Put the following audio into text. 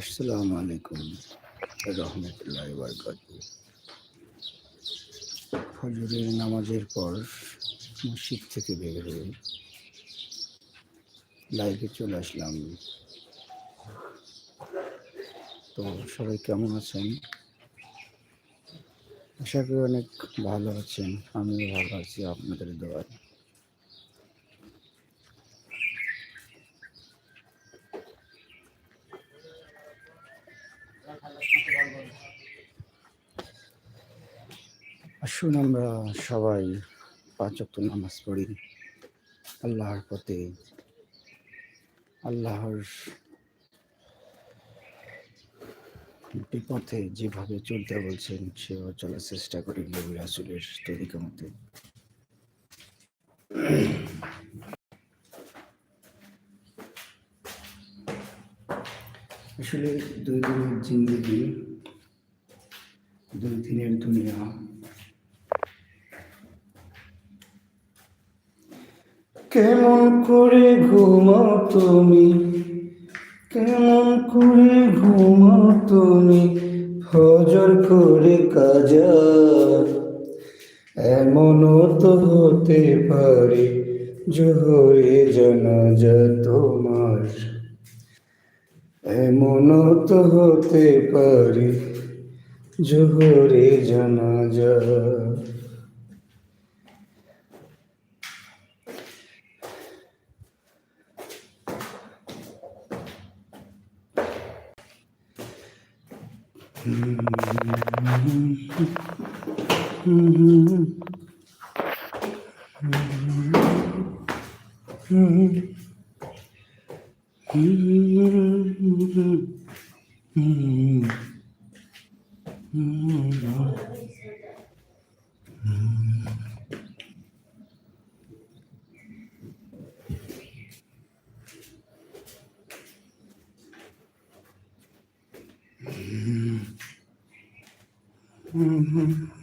আসসালামু আলাইকুম রহমতুল্লাহ বরকাত ফজরের নামাজের পর মসজিদ থেকে বের হয়ে লাইভে চলে আসলাম। তো সবাই কেমন আছেন? আশা করি অনেক ভালো আছেন, আমিও ভালো আছি আপনাদের দোয়ায়। আসুন আমরা সবাই পাঁচ ওয়াক্ত নামাজ পড়ি। আল্লাহর পথে। আল্লাহর বিপথে যেভাবে চলতে বলছেন, সেভাবে চলার চেষ্টা করি নবী রাসুলের তরিকা মতে। আসলে দুই দিনের জিন্দগি দুই দিনের দুনিয়া কেমন করে ঘুমাও তুমি? কেমন করে ঘুমাও তুমি? ফজর করে কাজা। এমনও তো হতে পারে জোহরে জানাজা তোমার। এমনও তো হতে পারে জোহরে জানাজা। Mm-hmm. Gracias.